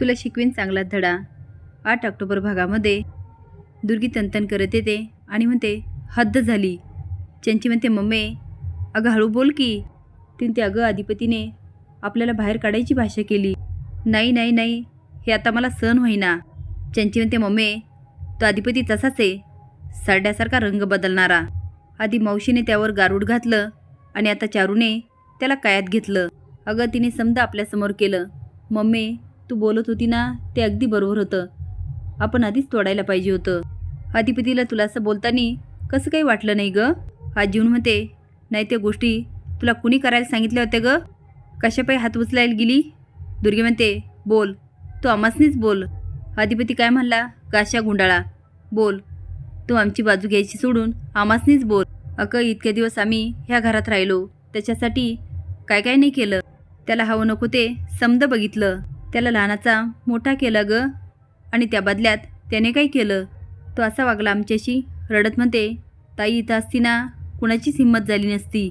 तुला शिकवीन चांगला धडा. आठ ऑक्टोबर भागामध्ये दुर्गी तंतन करत येते आणि म्हणते हद्द झाली. चंची म्हणते मम्मे अगं हळू बोल की. तिने ते अगं अधिपतीने आपल्याला बाहेर काढायची भाषा केली. नाही नाही नाही हे आता मला सहन होईना चंची म्हणते मम्मे तो अधिपती तसाच आहे सरड्यासारखा रंग बदलणारा. आधी मावशीने त्यावर गारूड घातलं आणि आता चारूने त्याला कायात घेतलं. अगं तिने समजा आपल्यासमोर केलं. मम्मी तू बोलत होती ना ते अगदी बरोबर होतं. आपण आधीच तोडायला पाहिजे होतं. अधिपतीला तुला असं बोलताना कसं काही वाटलं नाही गं? आजीहून म्हणते नाही त्या गोष्टी तुला कुणी करायला सांगितल्या होत्या गं? कशापायी हात उचलायला गेली? दुर्गे म्हणते बोल तू आमासनीच बोल. अधिपती काय म्हणला? काशा गुंडाळा बोल. तू आमची बाजू घ्यायची सोडून आमासनीच बोल. अगं इतके दिवस आम्ही ह्या घरात राहिलो. त्याच्यासाठी काय काय नाही केलं. त्याला हवं नको ते समद बघितलं. त्याला लहानाचा मोठा केला ग. आणि त्या बदल्यात त्याने काय केलं? तो असा वागला आमच्याशी. रडत म्हणते ताई इथं असती ना कुणाचीच हिंमत झाली नसती.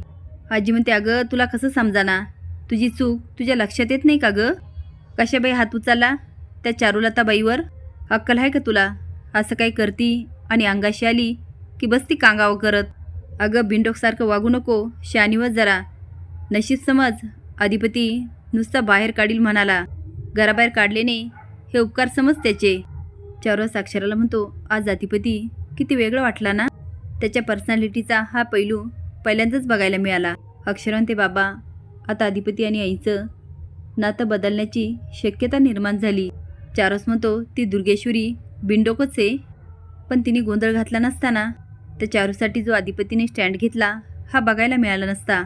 आजी म्हणते अगं तुला कसं समजाना? तुझी चूक तुझ्या लक्षात येत नाही का गं? कशाबाई हात उचलला? त्या चारुलताबाईवर अक्कल आहे का तुला? असं काही करती आणि अंगाशी आली की बस ती कांगावं करत. अगं बिंडोकसारखं वागू नको शानीवर जरा. नशीब समज अधिपती नुसता बाहेर काढील म्हणाला. घराबाहेर काढले नाही हे उपकार समज त्याचे. चौरस अक्षराला म्हणतो आज अधिपती किती वेगळं वाटला ना? त्याच्या पर्सनॅलिटीचा हा पैलू पहिल्यांदाच बघायला मिळाला. अक्षरांत ते बाबा आता अधिपती आणि आईचं नातं बदलण्याची शक्यता निर्माण झाली. चारस म्हणतो ती दुर्गेश्वरी बिंडोकच आहे. पण तिने गोंधळ घातला नसताना त्या चारूसाठी जो अधिपतीने स्टँड घेतला हा बघायला मिळाला नसता.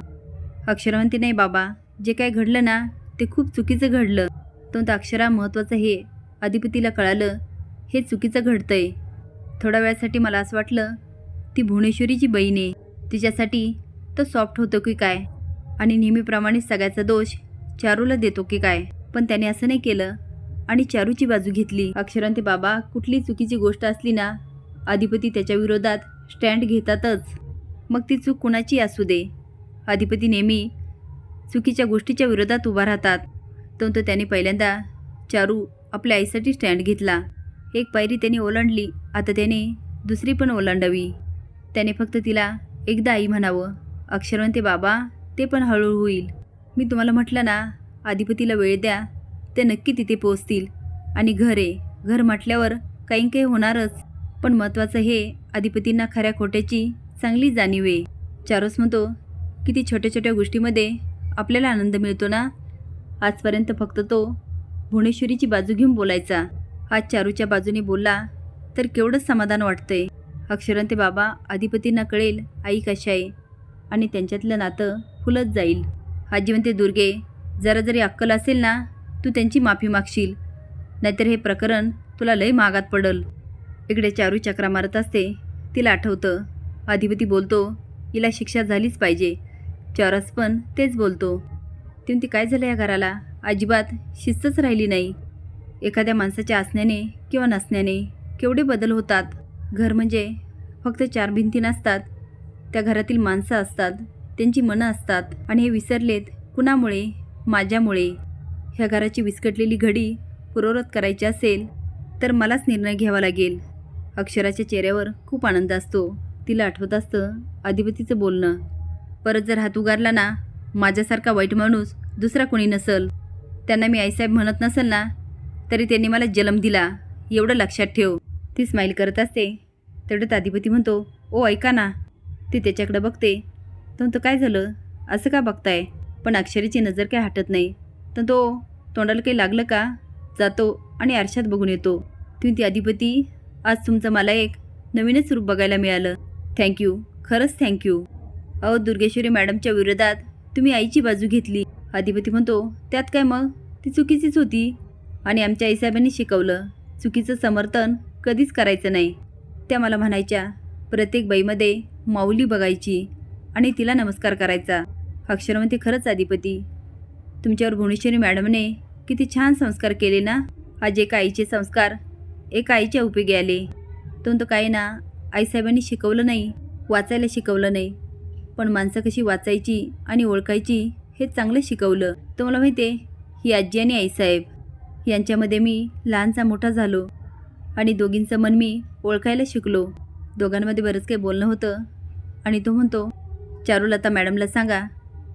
अक्षरवंती नाही बाबा जे काय घडलं ना ते खूप चुकीचं घडलं. अत्यंत अक्षरा महत्त्वाचं हे अधिपतीला कळालं हे चुकीचं घडतंय. थोड्या वेळासाठी मला असं वाटलं ती भुवनेश्वरीची बहीण आहे. तिच्यासाठी तो सॉफ्ट होतो की काय? आणि नेहमीप्रमाणे सगळ्याचा दोष चारूला देतो की काय? पण त्याने असं नाही केलं आणि चारूची बाजू घेतली. अक्षरांते बाबा कुठली चुकीची गोष्ट असली ना अधिपती त्याच्या विरोधात स्टँड घेतातच. मग ती चूक कुणाची असू दे? अधिपती नेहमी चुकीच्या गोष्टीच्या विरोधात उभा राहतात. तो तर त्याने पहिल्यांदा चारू आपल्या आईसाठी स्टँड घेतला. एक पायरी त्याने ओलांडली. आता त्याने दुसरी पण ओलांडावी. त्याने फक्त तिला एकदा आई म्हणावं अक्षरवंते बाबा ते पण हळूहळू होईल. मी तुम्हाला म्हटलं ना अधिपतीला वेळ द्या ते नक्की तिथे पोचतील आणि घर आहे. घर म्हटल्यावर काही काही होणारच. पण महत्त्वाचं हे अधिपतींना खऱ्या खोट्याची चांगली जाणीव आहे. चारोस म्हणतो किती छोट्या छोट्या गोष्टीमध्ये आपल्याला आनंद मिळतो ना? आजपर्यंत फक्त तो भुवनेश्वरीची बाजू घेऊन बोलायचा. आज चारूच्या बाजूने बोलला तर केवढंच समाधान वाटतंय. अक्षरांते बाबा अधिपतींना कळेल आई कशा आहे आणि त्यांच्यातलं नातं फुलत जाईल. आजी म्हणते दुर्गे जरा जरी अक्कल असेल ना तू त्यांची माफी मागशील. नाहीतर हे प्रकरण तुला लय मागात पडल. इकडे चारू चक्रा मारत असते. तिला आठवतं अधिपती बोलतो हिला शिक्षा झालीच पाहिजे. चारस पण तेच बोलतो. ती काय झालं या घराला? अजिबात शिस्तच राहिली नाही. एखाद्या माणसाच्या असण्याने किंवा नसण्याने केवढे बदल होतात? घर म्हणजे फक्त चार भिंती नसतात. त्या घरातील माणसं असतात त्यांची मनं असतात आणि हे विसरलेत कुणामुळे? माझ्यामुळे. ह्या घराची विस्कटलेली घडी पूर्ववत करायची असेल तर मलाच निर्णय घ्यावा लागेल. अक्षराच्या चेहऱ्यावर खूप आनंद असतो. तिला आठवत असतं अधिपतीचं बोलणं. परत जर हात उगारला ना माझ्यासारखा वाईट माणूस दुसरा कोणी नसल त्यांना मी आईसाहेब म्हणत नसेल ना तरी त्यांनी मला जन्म दिला. एवढं लक्षात ठेव. ती स्माईल करत असते. तेवढ्यात अधिपती म्हणतो ओ ऐका ना ती त्याच्याकडे बघते. तर म्हणतो काय झालं? असं का बघताय? पण अक्षरीची नजर काय हटत नाही. तर तो तोंडाला काही लागलं का? जातो आणि आरशात बघून येतो. तुम्ही ती अधिपती आज तुमचं मला एक नवीनच रूप बघायला मिळालं. थँक्यू खरंच थँक्यू अहो दुर्गेश्वरी मॅडमच्या विरोधात तुम्ही आईची बाजू घेतली. अधिपती म्हणतो त्यात काय मग? ती चुकीचीच होती. आणि आमच्या आईसाहेबांनी शिकवलं चुकीचं समर्थन कधीच करायचं नाही. त्या मला म्हणायच्या प्रत्येक बाईमध्ये माऊली बघायची आणि तिला नमस्कार करायचा. अक्षरवंती खरंच अधिपती तुमच्यावर भुवनेश्वरी मॅडमने किती छान संस्कार केले ना? आज एका आईचे संस्कार एका आईच्या उपयोगी आले. तो तो काय ना आईसाहेबांनी शिकवलं नाही वाचायला शिकवलं नाही पण माणसं कशी वाचायची आणि ओळखायची हे चांगलं शिकवलं. तुम्हाला माहिती आहे ही आजी आणि आईसाहेब यांच्यामध्ये मी लहानचा मोठा झालो आणि दोघींचं मन मी ओळखायला शिकलो. दोघांमध्ये बरंच काही बोलणं होतं आणि तो म्हणतो चारुलता मॅडमला सांगा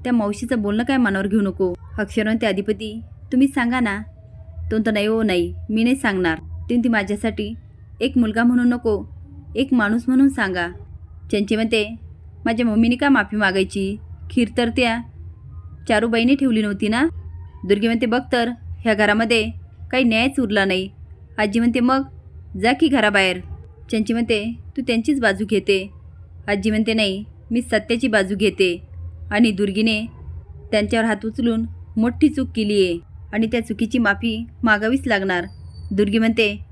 त्या मावशीचं बोलणं काय मनावर घेऊ नको. अक्षरवंत अधिपती तुम्ही सांगा ना. तो तर नाही हो नाही मी नाही सांगणार. तुम्ही ती माझ्यासाठी एक मुलगा म्हणून नको एक माणूस म्हणून सांगा. ज्यांचे म्हणते माझ्या मम्मीने का माफी मागायची? खीर तर त्या. चारूबाईने ठेवली नव्हती ना? दुर्गी म्हणते बघ तर ह्या घरामध्ये काही न्यायच उरला नाही. आजी म्हणते मग जा की घराबाहेर. त्यांची म्हणते तू त्यांचीच बाजू घेते. आजी म्हणते नाही मी सत्याची बाजू घेते. आणि दुर्गीने त्यांच्यावर हात उचलून मोठी चूक केली आहे आणि त्या चुकीची माफी मागावीच लागणार. दुर्गी म्हणते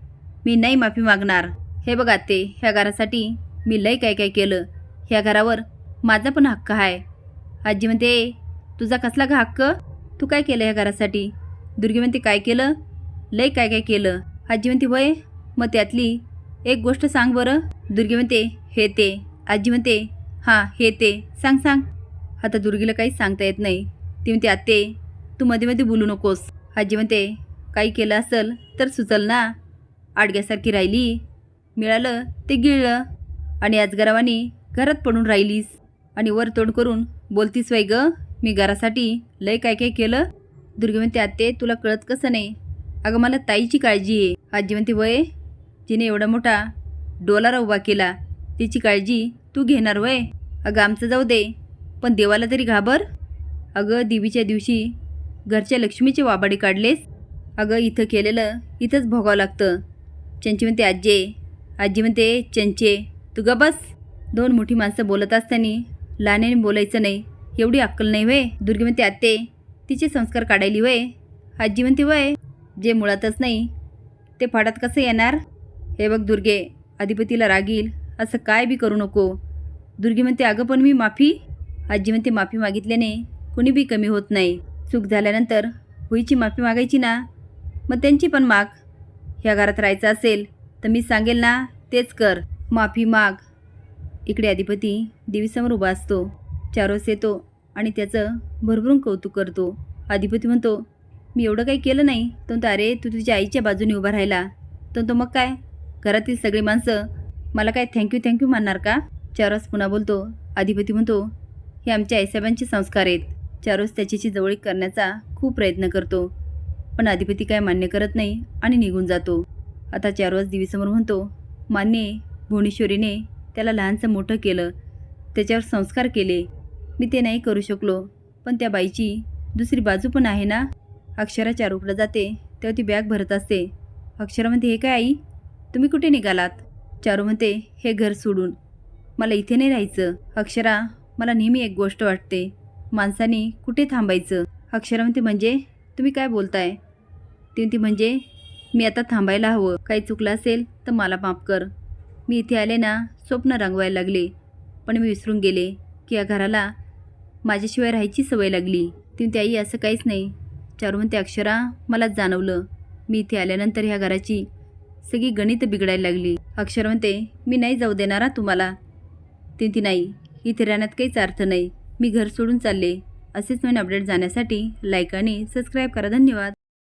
मी नाही माफी मागणार. हे बघा ते ह्या घरासाठी मी लय काय काय केलं. ह्या घरावर माझा पण हक्क आहे. आजी म्हणते तुझा कसला का हक्क? तू काय केलं ह्या घरासाठी? दुर्गी म्हणते काय केलं? लय काय काय केलं. आजी म्हणते वय मग त्यातली एक गोष्ट सांग बरं. दुर्गी म्हणते हे ते. आजी म्हणते हां हे ते. सांग सांग. आता दुर्गीला काहीच सांगता येत नाही. ती म्हणते आत्ते तू मध्ये मध्ये बोलू नकोस. आजी म्हणते काही केलं असेल तर सुचल ना. आडग्यासारखी राहिली. मिळालं ते गिळलं. आणि आज गरावानी घरात पडून राहिलीस. आणि वर तोंड करून बोलतीस वय ग मी घरासाठी लय काय काय केलं? दुर्गी म्हणते आत्ते तुला कळत कसं नाही. अगं मला ताईची काळजी आहे. आजी म्हणते वय जिने एवढा मोठा डोलारा उभा केला तिची काळजी तू घेणार वय. अगं आमचं जाऊ दे पण देवाला तरी घाबर. अगं देवीच्या दिवशी घरच्या लक्ष्मीचे वाबाडे काढलेस. अगं इथं केलेलं इथंच भोगावं लागतं. चंची म्हणते आजी आजी म्हणते चंचे तू ग बस. दोन मोठी माणसं बोलत असताना लहान्याने बोलायचं नाही. एवढी अक्कल नाही वय दुर्गी म्हणते आत्ते तिचे संस्कार काढायली वय आजी म्हणते वय जे मुळातच नाही ते फाटात कसं येणार? हे बघ दुर्गे अधिपतीला रागील असं काय बी करू नको. दुर्गी म्हणते अगं पण मी माफी? आजी म्हणते माफी मागितल्याने कुणी बी कमी होत नाही. चूक झाल्यानंतर होईची माफी मागायची ना? मग त्यांची पण माग. ह्या घरात राहायचं असेल तर मी सांगेल ना तेच कर. माफी माग. इकडे अधिपती देवीसमोर उभा असतो. चारोस येतो आणि त्याचं भरभरून कौतुक करतो. अधिपती म्हणतो मी एवढं काही केलं नाही. तो म्हणतो अरे तू तुझ्या आईच्या बाजूने उभा राहिला. तो म्हणतो मग काय? घरातील सगळी माणसं मला काय थँक्यू थँक्यू म्हणणार का? चारोस पुन्हा बोलतो. अधिपती म्हणतो हे आमच्या आईसाहेबांचे संस्कार आहेत. चारोस त्याच्याशी जवळीक करण्याचा खूप प्रयत्न करतो. पण अधिपती काय मान्य करत नाही आणि निघून जातो. आता चारोस देवीसमोर म्हणतो मान्य भुवनेश्वरीने त्याला लहानसं मोठं केलं. त्याच्यावर संस्कार केले. मी ते नाही करू शकलो. पण त्या बाईची दुसरी बाजू पण आहे ना? अक्षरा चारूकडं जाते तेव्हा ती बॅग भरत असते. अक्षरा म्हणते हे काय आई? तुम्ही कुठे निघालात? चारू म्हणते हे घर सोडून. मला इथे नाही राहायचं. अक्षरा मला नेहमी एक गोष्ट वाटते. माणसाने कुठे थांबायचं? अक्षरा म्हणते म्हणजे? तुम्ही काय बोलताय? ती म्हणते म्हणजे? मी आता थांबायला हवं. काही चुकलं असेल तर मला माफ कर. मी इथे आले ना स्वप्न रंगवायला लागले. पण मी विसरून गेले की या घराला माझ्याशिवाय राहायची सवय लागली. ती म्हणते आई असं काहीच नाही. चारू म्हणते अक्षरा मलाच जाणवलं. मी इथे आल्यानंतर ह्या घराची सगळी गणित बिघडायला लागली. अक्षर म्हणते मी नाही जाऊ देणार तुम्हाला. ती ती नाही इथे राहण्यात काहीच अर्थ नाही. मी घर सोडून चालले. असेच नवीन अपडेट जाण्यासाठी लाईक आणि सबस्क्राईब करा. धन्यवाद.